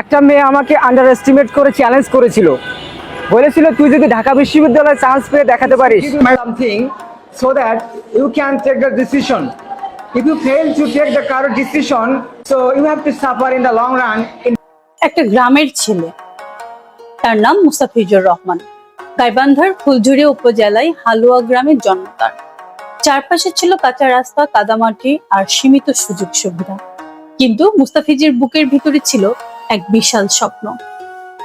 একটা মেয়ে আমাকে আন্ডার এস্টিমেট করে চ্যালেঞ্জ করেছিল। বলেছিল তুই যদি ঢাকা বিশ্ববিদ্যালয়ে চান্স পেয়ে দেখাতে পারিস। Something so that you can take the decision if you fail to take the কারও decision so you have to suffer in the long run একটা গ্রামের ছেলে। তার নাম মুস্তাফিজুর রহমান। গাইবান্ধার ফুলঝুরি উপজেলায় হালুয়া গ্রামের জন্ম তার। চারপাশে ছিল কাঁচা রাস্তা কাদামাটি আর সীমিত সুযোগ সুবিধা। কিন্তু মুস্তাফিজের বুকের ভিতরে ছিল এক বিশাল স্বপ্ন।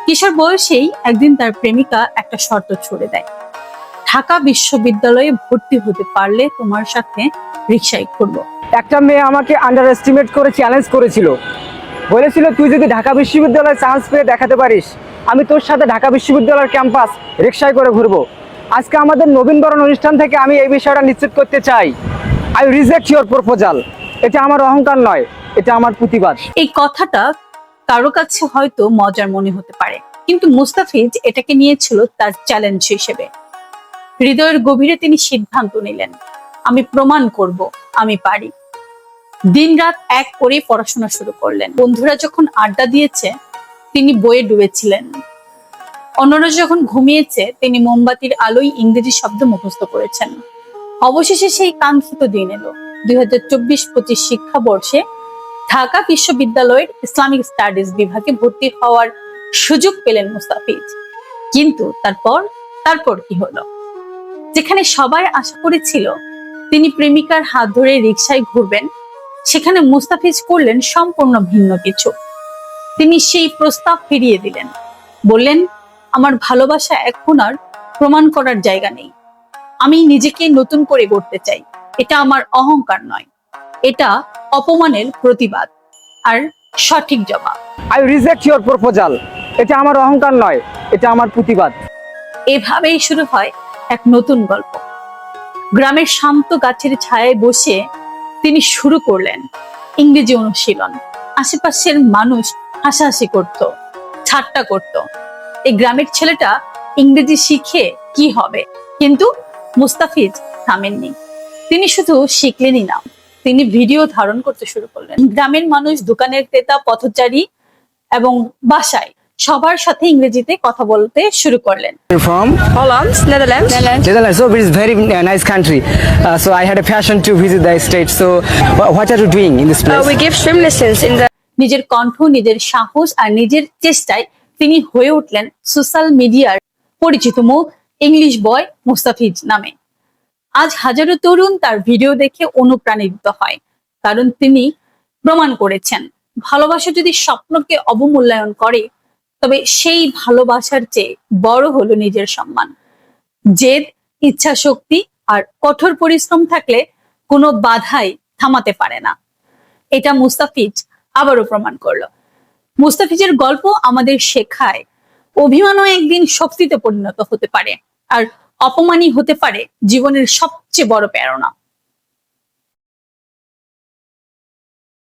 কিশোর বয়সেই একদিন তার প্রেমিকা একটা শর্ত ছুড়ে দেয়। ঢাকা বিশ্ববিদ্যালয়ে ভর্তি হতে পারলে তোমার সাথে রিক্সায় ঘুরবো। একটা মেয়ে আমাকে আন্ডার এস্টিমেট করে চ্যালেঞ্জ করেছিল। বলেছিল তুই যদি ঢাকা বিশ্ববিদ্যালয়ে চান্স পেয়ে দেখাতে পারিস আমি তোর সাথে ঢাকা বিশ্ববিদ্যালয়ের ক্যাম্পাস রিক্সায় করে ঘুরবো। আজকে আমাদের নবীনবরণ অনুষ্ঠান থেকে আমি এই বিষয়টা নিশ্চিত করতে চাই। আই রিজেক্ট ইউর প্রপোজাল এটা আমার অহংকার নয় এটা আমার প্রতিবাদ। এই কথাটা কারও কাছে হয়তো মজার মনে হতে পারে। কিন্তু মুস্তাফিজ এটাকে নিয়েছিল তার চ্যালেঞ্জ হিসেবে। হৃদয়ের গভীরে তিনি সিদ্ধান্ত নিলেন, আমি প্রমাণ করব, আমি পারি। দিনরাত এক করে পড়াশোনা শুরু করলেন। বন্ধুরা যখন আড্ডা দিয়েছে, তিনি বইয়ে ডুবেছিলেন। অন্যরা যখন ঘুমিয়েছে, তিনি মোমবাতির আলোয় ইংরেজি শব্দ মুখস্থ করেছেন। অবশেষে সেই কাঙ্ক্ষিত দিন এলো। দুই হাজার চব্বিশ পঁচিশ শিক্ষাবর্ষে ঢাকা বিশ্ববিদ্যালয়ের ইসলামিক স্টাডিজ বিভাগে ভর্তি হওয়ার সুযোগ পেলেন মুস্তাফিজ। কিন্তু তারপর তারপর কি হলো? যেখানে সবাই আশা করেছিল তিনি প্রেমিকার হাত ধরে রিকশায় ঘুরবেন, সেখানে মুস্তাফিজ করলেন সম্পূর্ণ ভিন্ন কিছু। তিনি সেই প্রস্তাব ফিরিয়ে দিলেন। বললেন, আমার ভালোবাসা এখন আর প্রমাণ করার জায়গা নেই। আমি নিজেকে নতুন করে গড়তে চাই। এটা আমার অহংকার নয়। এটা অপমানের প্রতিবাদ। আর সঠিক জবাব। আই রিজেক্ট ইউর প্রপোজাল এটা আমার অহংকার নয় এটা আমার প্রতিবাদ। এভাবেই শুরু হয় এক নতুন গল্প। গ্রামের শান্ত গাছের ছায়ায় বসে তিনি শুরু করলেন ইংরেজি অনুশীলন। আশেপাশের মানুষ হাসাহাসি করত ঠাট্টা করত। এই গ্রামের ছেলেটা ইংরেজি শিখে কি হবে? কিন্তু মুস্তাফিজ থামেননি। তিনি শুধু শিখলেনই না। তিনি ভিডিও ধারণ করতে শুরু করলেন। গ্রামের মানুষ দোকানের ক্রেতা পথচারী এবং বাসায় সবার সাথে ইংরেজিতে কথা বলতে শুরু করলেন। Nice country so I had fashion to visit the state so what are doing in this we give swim in the নিজের কণ্ঠ নিজের সাহস আর নিজের চেষ্টায় তিনি হয়ে উঠলেন সোশ্যাল মিডিয়ার পরিচিত মুখ ইংলিশ বয় মুস্তাফিজ নামে। আজ হাজারো তরুণ তার ভিডিও দেখে অনুপ্রাণিত হয়। কারণ তিনি প্রমাণ করেছেন, ভালোবাসা যদি স্বপ্নকে অবমূল্যায়ন করে, তবে সেই ভালোবাসার চেয়ে বড় হলো নিজের সম্মান। জেদ ইচ্ছা শক্তি আর কঠোর পরিশ্রম থাকলে কোনো বাধাই থামাতে পারে না। এটা মুস্তাফিজ আবারও প্রমাণ করল। মুস্তাফিজের গল্প আমাদের শেখায়, অভিমানও একদিন শক্তিতে পরিণত হতে পারে। আর অপমানই হতে পারে জীবনের সবচেয়ে বড় প্রেরণা।